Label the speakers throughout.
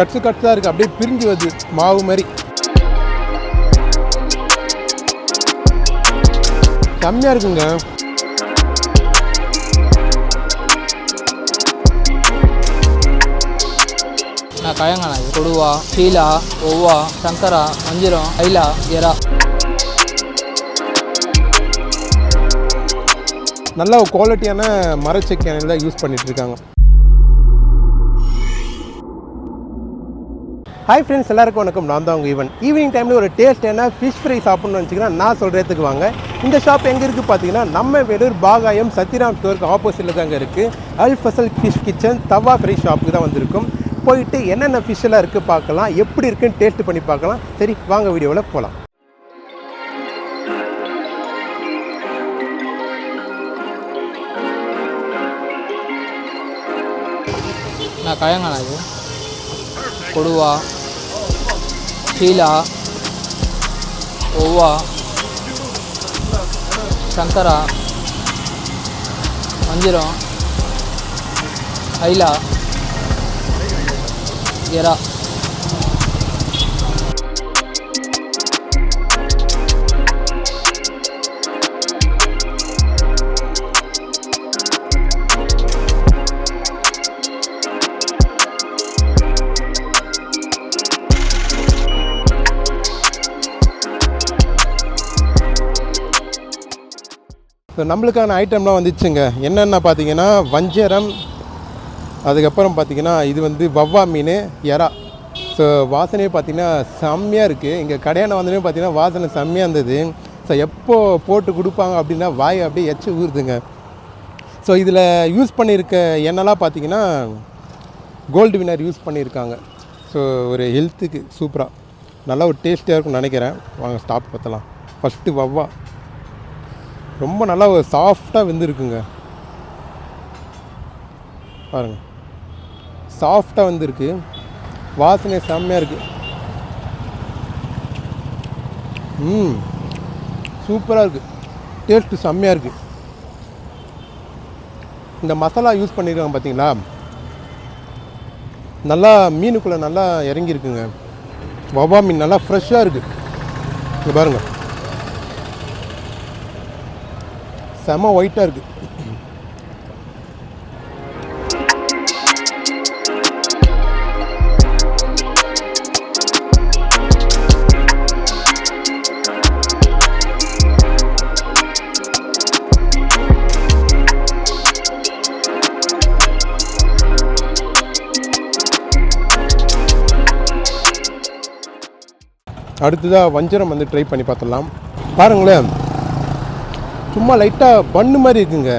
Speaker 1: Cuts கட்ஸாக இருக்குது அப்படியே பிரிஞ்சு வருது. மாவு மாதிரி. செம்மையாக இருக்குங்க.
Speaker 2: நான் கயங்கானா. இது கொடுவா ஷீலா ஒவ்வா சங்கரா மஞ்சிரம் ஐலா எரா
Speaker 1: நல்ல குவாலிட்டியான மரச்செக்கியானையில் தான் யூஸ் பண்ணிட்டு ஹாய் ஃப்ரெண்ட்ஸ் எல்லாருக்கும் வணக்கம். நான் தான் உங்கள் ஈவன் ஈவினிங் டைமில் ஒரு டேஸ்ட் என்ன? ஃபிஷ் ஃப்ரை சாப்பிட்ணும்னு வச்சிங்கன்னா நான் சொல்கிறதுக்கு வாங்க. இந்த ஷாப் எங்கே இருக்குது பார்த்தீங்கன்னா நம்ம வேலூர் பாகாயம் சத்யராம் ஸ்டோருக்கு ஆப்போசிட்டில் தாங்க இருக்குது Al Fazal fish kitchen tawa fry ஷாப்புக்கு தான் வந்திருக்கும். போயிட்டு என்னென்ன ஃபிஷ் எல்லாம் இருக்குது பார்க்கலாம். எப்படி இருக்குன்னு டேஸ்ட் பண்ணி பார்க்கலாம். சரி வாங்க வீடியோவில் போகலாம்
Speaker 2: நான் கயங்கானா இது? கொடுவா. ஷீலா ஒவ்வா சங்கரா மஞ்சிரம் ஐலா எரா
Speaker 1: ஸோ நம்மளுக்கான ஐட்டம்லாம் வந்துச்சுங்க. என்னென்ன பார்த்தீங்கன்னா வஞ்சரம் அதுக்கப்புறம் பார்த்தீங்கன்னா இது வந்து வவ்வா மீன் எறா. ஸோ வாசனையே பார்த்தீங்கன்னா செம்மையாக இருக்குது இங்கே கடையான வந்தோடனே பார்த்திங்கன்னா வாசனை செம்மையாக இருந்தது. ஸோ எப்போது போட்டு கொடுப்பாங்க அப்படின்னா வாய் அப்படியே எச்சு ஊறுதுங்க. ஸோ இதில் யூஸ் பண்ணியிருக்க எண்ணெய்லாம் பார்த்தீங்கன்னா கோல்டு வினர் யூஸ் பண்ணியிருக்காங்க. ஸோ ஒரு ஹெல்த்துக்கு சூப்பராக நல்லா ஒரு டேஸ்டியாக இருக்கும்னு நினைக்கிறேன். வாங்க ஸ்டாப் பார்த்தலாம் ஃபஸ்ட்டு வவ்வா. ரொம்ப நல்லா சாஃப்டாக வெந்திருக்குங்க. பாருங்க. சாஃப்டாக வந்திருக்கு. வாசனை செம்மையாக இருக்குது ம். சூப்பராக இருக்குது டேஸ்ட்டு செம்மையாக இருக்குது இந்த மசாலா யூஸ் பண்ணியிருக்காங்க பார்த்தீங்களா நல்லா மீனுக்குள்ளே நல்லா இறங்கியிருக்குங்க. வவ்வா மீன் நல்லா ஃப்ரெஷ்ஷாக இருக்குது இங்கே பாருங்கள் செம ஒயிட்டாக இருக்குது அடுத்ததாக வஞ்சரம் வந்து ட்ரை பண்ணி பார்த்துடலாம். பாருங்களேன். சும்மா லைட்டாக பண்ணு மாதிரி இருக்குங்க.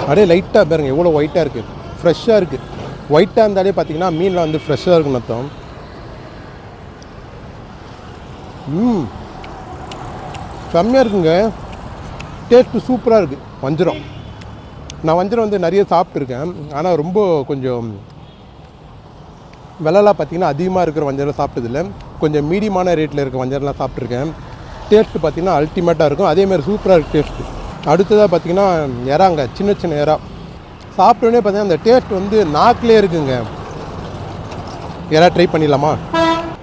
Speaker 1: அப்படியே லைட்டாக பாருங்க எவ்வளோ ஒயிட்டாக இருக்குது ஃப்ரெஷ்ஷாக இருக்குது ஒயிட்டாக இருந்தாலே பார்த்தீங்கன்னா மீன்லாம் வந்து ஃப்ரெஷ்ஷாக இருக்குன்னு அர்த்தம் ம். செம்மையாக இருக்குங்க. டேஸ்ட்டு சூப்பராக இருக்குது வஞ்சரம். நான் வஞ்சரம் வந்து நிறைய சாப்பிட்ருக்கேன் ஆனால் ரொம்ப கொஞ்சம் விலைலாம் பார்த்திங்கன்னா அதிகமாக இருக்கிற வஞ்சரம் சாப்பிட்டதில்லை. கொஞ்சம் மீடியமான ரேட்டில் இருக்க வஞ்சரம்லாம் சாப்பிட்ருக்கேன் டேஸ்ட்டு பார்த்தீங்கன்னா அல்டிமேட்டாக இருக்கும். அதேமாதிரி சூப்பராக இருக்குது டேஸ்ட்டு அடுத்ததாக பார்த்தீங்கன்னா இறாங்க சின்ன சின்ன இறா. சாப்பிட்டோன்னே பார்த்தீங்கன்னா அந்த டேஸ்ட் வந்து நாக்கிலே இருக்குங்க. இறா ட்ரை பண்ணிடலாமா?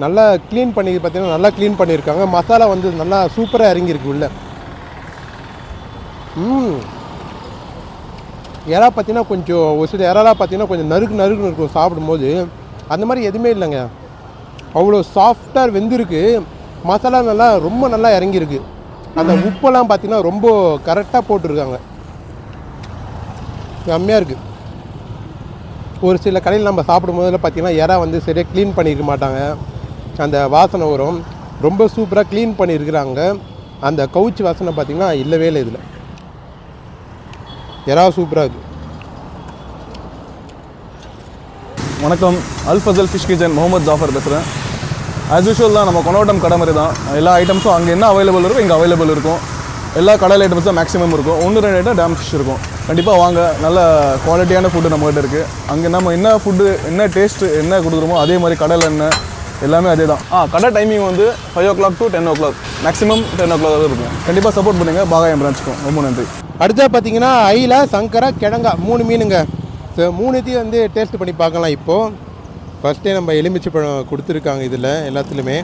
Speaker 1: நல்லா க்ளீன் பண்ணி பார்த்தீங்கன்னா நல்லா க்ளீன் பண்ணியிருக்காங்க. மசாலா வந்து நல்லா சூப்பராக இறங்கியிருக்கு உள்ள. ம் இறா பார்த்தீங்கன்னா கொஞ்சம் ஒரு சில இறாலாம் பார்த்தீங்கன்னா கொஞ்சம் நறுக்கு நறுக்குன்னு இருக்கும் சாப்பிடும்போது. அந்த மாதிரி எதுவுமே இல்லைங்க. அவ்வளோ சாஃப்டாக வெந்திருக்கு. மசாலா நல்லா ரொம்ப நல்லா இறங்கியிருக்கு. அந்த உப்பெல்லாம் பார்த்தீங்கன்னா ரொம்ப கரெக்டாக போட்டிருக்காங்க. செம்மையாக இருக்குது ஒரு சில கடையில் நம்ம சாப்பிடும் போதில் பார்த்தீங்கன்னா இறா வந்து சரியாக க்ளீன் பண்ணியிருக்க மாட்டாங்க. அந்த வாசனை வரும். ரொம்ப சூப்பராக க்ளீன் பண்ணியிருக்கிறாங்க அந்த கவுச்சி வாசனை பார்த்தீங்கன்னா இல்லவே இல்லை இதில். இறா சூப்பராக இருக்குது
Speaker 3: வணக்கம். அல் ஃபசல் ஃபிஷ் கிச்சன் முகமது ஜாஃபர் பேசுகிறேன் ஆஸ் யூஷுவல் தான் நம்ம கொண்டாட்டம் கடை மாதிரி தான். எல்லா ஐட்டம்ஸும் அங்கே என்ன அவைலபிள் இருக்கும் இங்கே அவைலபிள் இருக்கும். எல்லா கடையில் ஐட்டம்ஸும் மேக்ஸிமம் இருக்கும். ஒன்று ரெண்டு ஐட்டம் டேம் ஃபிஷ் இருக்கும். கண்டிப்பாக வாங்க. நல்ல குவாலிட்டியான ஃபுட்டு நம்மகிட்ட இருக்குது அங்கே நம்ம என்ன ஃபுட்டு என்ன டேஸ்ட்டு என்ன கொடுக்குறோமோ அதே மாதிரி கடையில் என்ன எல்லாமே அதே தான். ஆ கடை டைமிங் வந்து five o'clock to ten o'clock maximum ten o'clock இருக்கும் கண்டிப்பாக சப்போர்ட் பண்ணுங்கள் பாகாயம் பிரான்ச்சுக்கும் ரொம்ப நன்றி.
Speaker 1: அடுத்தா பார்த்தீங்கன்னா ஐயில் சங்கரா கிழங்கா. மூணு மீனுங்க. ஸோ மூணுத்தையும் வந்து டேஸ்ட் பண்ணி பார்க்கலாம் இப்போது ஃபஸ்ட்டே நம்ம எலுமிச்சை பழம் கொடுத்துருக்காங்க இதில் எல்லாத்துலேயுமே.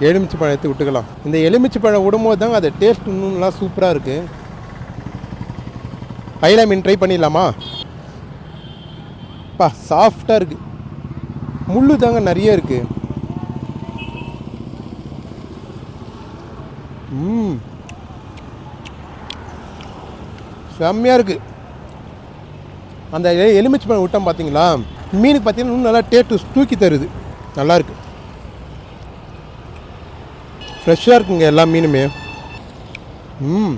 Speaker 1: எலுமிச்சை பழம் எடுத்து விட்டுக்கலாம். இந்த எலுமிச்சை பழம் விடும்போது தாங்க அது டேஸ்ட் இன்னும் நல்லா சூப்பராக இருக்குது ஐலா மீன் ட்ரை பண்ணிடலாமா? பா சாஃப்டாக இருக்குது முள்ளு தாங்க நிறைய இருக்குது ம். செம்மையாக இருக்குது அந்த எலுமிச்சை பழம் விட்டோம் பார்த்தீங்களா மீனுக்கு பார்த்தீங்கன்னா இன்னும் நல்லா டேஸ்ட்டு தூக்கி தருது. நல்லாயிருக்கு ஃப்ரெஷ்ஷாக இருக்குங்க எல்லா மீனுமே. ம்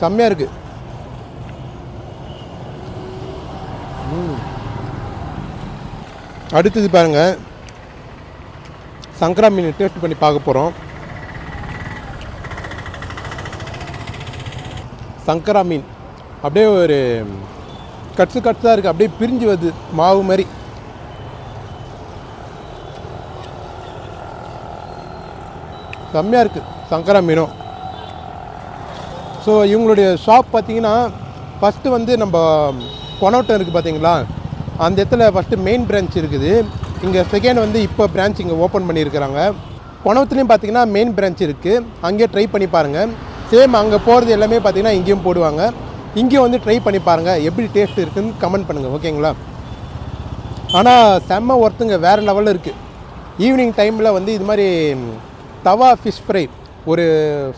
Speaker 1: செம்மையாக இருக்குது ம். அடுத்தது பாருங்கள் சங்கரா மீன் டேஸ்ட் பண்ணி பார்க்க போகிறோம் சங்கரா மீன். அப்படியே ஒரு கட்ஸு கட்ஸாக இருக்குது அப்படியே பிரிஞ்சு வருது மாவு மாதிரி. செம்மையாக இருக்குது சங்கரா மீனும். ஸோ இவங்களுடைய ஷாப் பார்த்தீங்கன்னா ஃபஸ்ட்டு வந்து நம்ம கொனோட்டம் இருக்குது பார்த்தீங்களா? அந்த இடத்துல ஃபஸ்ட்டு மெயின் பிரான்ச் இருக்குது. இங்கே செகண்ட் வந்து இப்போ பிரான்ச் இங்கே ஓப்பன் பண்ணியிருக்கிறாங்க. குணவத்துலேயும் பார்த்தீங்கன்னா மெயின் பிரான்ச் இருக்குது அங்கேயே ட்ரை பண்ணி பாருங்கள் சேம் அங்கே போகிறது எல்லாமே பார்த்தீங்கன்னா இங்கேயும் போடுவாங்க. இங்கேயும் வந்து ட்ரை பண்ணி பாருங்கள் எப்படி டேஸ்ட் இருக்குதுன்னு கமெண்ட் பண்ணுங்கள் ஓகேங்களா ஆனால் செம்ம ஒர்த்துங்க வேறு லெவலில் இருக்குது ஈவினிங் டைமில் வந்து இது மாதிரி தவா ஃபிஷ் ஃப்ரை ஒரு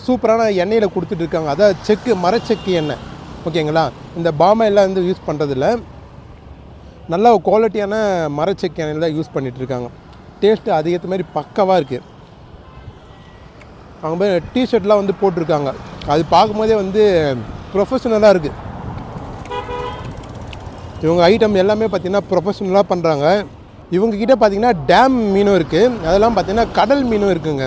Speaker 1: சூப்பரான எண்ணெயில் கொடுத்துட்டு இருக்காங்க. அதாவது செக்கு மரச்செக்கு எண்ணெய் ஓகேங்களா இந்த பாமையெல்லாம் வந்து யூஸ் பண்ணுறதில்ல நல்ல குவாலிட்டியான மரச்செக்கு எண்ணெயில் தான் யூஸ் பண்ணிகிட்ருக்காங்க இருக்காங்க. டேஸ்ட்டு அதுக்கேற்ற மாதிரி பக்கவாக இருக்குது அவங்க போய் டிஷர்ட்லாம் வந்து போட்டிருக்காங்க. அது பார்க்கும்போதே வந்து ப்ரொஃபஷனலாக இருக்குது இவங்க ஐட்டம் எல்லாமே பார்த்தீங்கன்னா ப்ரொஃபஷனலாக பண்ணுறாங்க இவங்கக்கிட்ட பார்த்தீங்கன்னா டேம் மீனும் இருக்குது அதெல்லாம் பார்த்தீங்கன்னா கடல் மீனும் இருக்குங்க.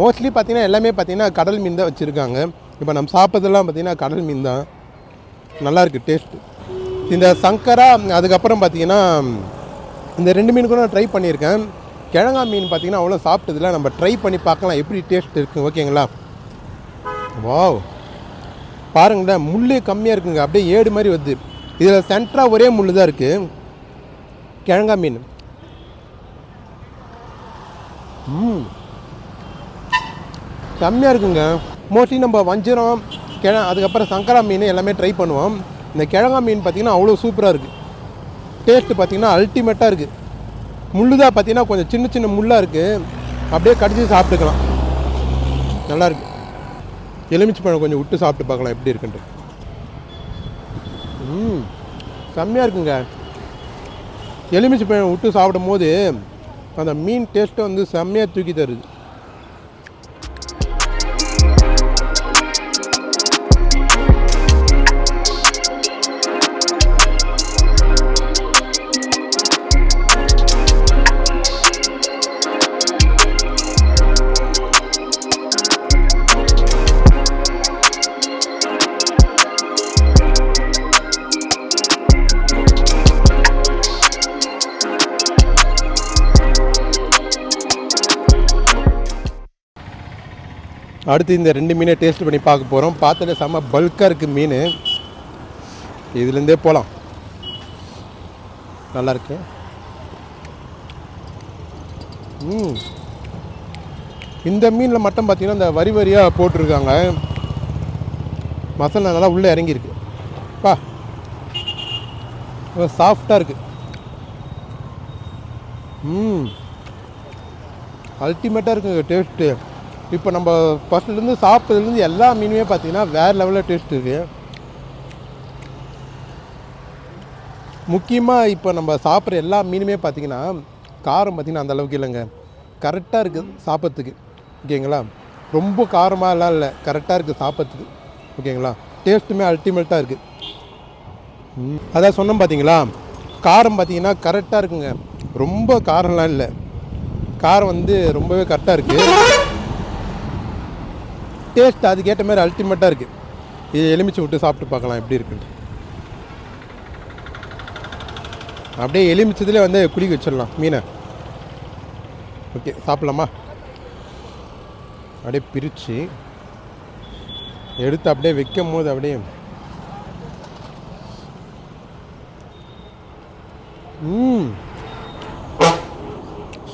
Speaker 1: மோஸ்ட்லி பார்த்தீங்கன்னா எல்லாமே பார்த்தீங்கன்னா கடல் மீன் தான் வச்சுருக்காங்க. இப்போ நம்ம சாப்பிட்றதெல்லாம் பார்த்திங்கன்னா கடல் மீன் தான். நல்லாயிருக்கு டேஸ்ட்டு இந்த சங்கரா அதுக்கப்புறம் பார்த்தீங்கன்னா இந்த ரெண்டு மீன் கூட நான் ட்ரை பண்ணியிருக்கேன். கிழங்கா மீன் பார்த்தீங்கன்னா அவ்வளோ சாப்பிட்டதில்ல. நம்ம ட்ரை பண்ணி பார்க்கலாம். எப்படி டேஸ்ட் இருக்குது ஓகேங்களா வாவ் பாருங்களேன் முள்ளே கம்மியாக இருக்குங்க. அப்படியே ஏடு மாதிரி வருது. இதில் சென்டராக ஒரே முள் தான் இருக்குது கிழங்கா மீன். ம். செம்மையாக இருக்குங்க. மோஸ்ட்லி நம்ம வஞ்சிரம் கிழ அதுக்கப்புறம் சங்கரா மீன் எல்லாமே ட்ரை பண்ணுவோம். இந்த கிழங்கா மீன் பார்த்திங்கன்னா அவ்வளோ சூப்பராக இருக்குது டேஸ்ட்டு பார்த்திங்கன்னா அல்டிமேட்டாக இருக்குது முள்ளு தான் பார்த்தீங்கன்னா கொஞ்சம் சின்ன சின்ன முள்ளாக இருக்குது அப்படியே கடிச்சு சாப்பிட்டுக்கலாம். நல்லா இருக்கு எலுமிச்சை பழம் கொஞ்சம் விட்டு சாப்பிட்டு பார்க்கலாம் எப்படி இருக்குன்ட்டு. ம் செம்மையாக இருக்குங்க. எலுமிச்சை பழம் விட்டு சாப்பிடும் போது அந்த மீன் டேஸ்ட்டை வந்து செம்மையாக தூக்கி தருது. அடுத்து இந்த ரெண்டு மீனை டேஸ்ட் பண்ணி பார்க்க போகிறோம் பார்த்துட்டு செம்ம பல்காக இருக்குது மீன். இதுலேருந்தே போகலாம் நல்லாயிருக்கு ம். இந்த மீனில் மட்டும் பார்த்தீங்கன்னா இந்த வரி வரியாக போட்டிருக்காங்க. மசாலா நல்லா உள்ளே இறங்கியிருக்கு. பா. சாஃப்டாக இருக்குது ம். அல்டிமேட்டாக இருக்குங்க டேஸ்ட்டு இப்போ நம்ம ஃபஸ்ட்லேருந்து சாப்பிட்றதுலேருந்து எல்லா மீனுமே பார்த்தீங்கன்னா வேறு லெவலில் டேஸ்ட் இருக்குது முக்கியமாக இப்போ நம்ம சாப்பிட்ற எல்லா மீனுமே பார்த்திங்கன்னா காரம் பார்த்திங்கன்னா அந்த அளவுக்கு இல்லைங்க. கரெக்டாக இருக்குது சாப்பிட்றதுக்கு. ஓகேங்களா? ரொம்ப காரமாகலாம் இல்லை. கரெக்டாக இருக்குது சாப்பிட்றதுக்கு. ஓகேங்களா? டேஸ்ட்டுமே அல்டிமேட்டாக இருக்குது அதான் சொன்னோம் பார்த்தீங்களா? காரம் பார்த்தீங்கன்னா கரெக்டாக இருக்குங்க. ரொம்ப காரம்லாம் இல்லை. காரம் வந்து ரொம்பவே கரெக்டாக இருக்குது டேஸ்ட் அதுக்கேற்ற மாதிரி அல்டிமேட்டாக இருக்குது இது எலுமிச்சை விட்டு சாப்பிட்டு பார்க்கலாம் எப்படி இருக்குன்ட்டு. அப்படியே எலுமிச்சதுலேயே வந்து குளிக்க வச்சிடலாம் மீனை. ஓகே சாப்பிட்லாமா? அப்படியே பிரித்து எடுத்து அப்படியே வைக்கும் போது அப்படியே ம்.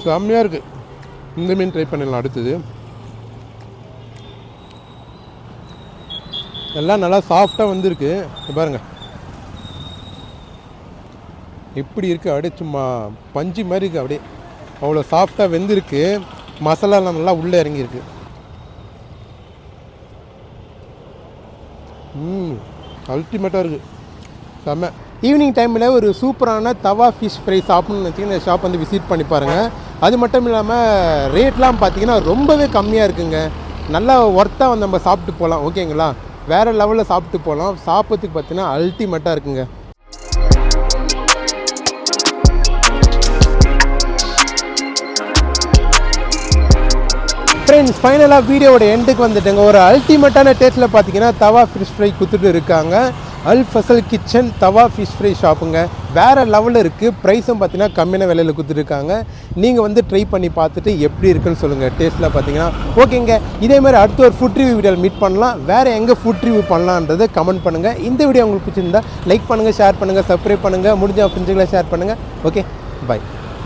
Speaker 1: செம்மையாக இருக்குது இந்த மீன் ட்ரை பண்ணிடலாம் அடுத்தது. எல்லாம் நல்லா சாஃப்டாக வந்திருக்கு. பாருங்கள் எப்படி இருக்குது அப்படியே சும்மா பஞ்சு மாதிரி இருக்குது அப்படியே அவ்வளோ சாஃப்டாக வெந்திருக்கு. மசாலாலாம் நல்லா உள்ளே இறங்கியிருக்கு. ம் அல்டிமேட்டாக இருக்குது செம்ம ஈவினிங் டைமில் ஒரு சூப்பரான தவா ஃபிஷ் ஃப்ரை சாப்பிட்ணுன்னு வச்சிங்கன்னா இந்த ஷாப் வந்து விசிட் பண்ணி பாருங்கள் அது மட்டும் இல்லாமல் ரேட்லாம் பார்த்தீங்கன்னா ரொம்பவே கம்மியாக இருக்குங்க. நல்லா ஒர்த்தாக வந்து நம்ம சாப்பிட்டு போகலாம். ஓகேங்களா வேறு லெவலில் சாப்பிட்டு போகலாம் சாப்பிட்றதுக்கு பார்த்தீங்கன்னா அல்டிமேட்டாக இருக்குங்க. ஃப்ரெண்ட்ஸ் ஃபைனலாக வீடியோவோட எண்டுக்கு வந்துட்டுங்க. ஒரு அல்டிமேட்டான டேஸ்ட்டில் பார்த்தீங்கன்னா தவா ஃபிஷ் ஃப்ரை கொடுத்துட்டு இருக்காங்க. Al Fazal kitchen tawa fish fry ஷாப்புங்க வேறு லெவலில் இருக்குது ப்ரைஸும் பார்த்தீங்கன்னா கம்மியான விலையில் கொடுத்துருக்காங்க. நீங்கள் வந்து ட்ரை பண்ணி பார்த்துட்டு எப்படி இருக்குன்னு சொல்லுங்கள் டேஸ்ட்டில் பார்த்தீங்கன்னா ஓகேங்க இதே மாதிரி அடுத்த ஒரு ஃபுட் ரிவ்யூ வீடியோவில் மீட் பண்ணலாம். வேறு எங்கே ஃபுட் ரிவ்யூ பண்ணலான்றதை கமெண்ட் பண்ணுங்கள் இந்த வீடியோ உங்களுக்கு பிடிச்சிருந்தா லைக் பண்ணுங்கள் ஷேர் பண்ணுங்கள் சப்ஸ்கிரைப் பண்ணுங்கள் முடிஞ்ச ஃப்ரெண்ட்ஸுகளை ஷேர் பண்ணுங்கள் ஓகே பாய்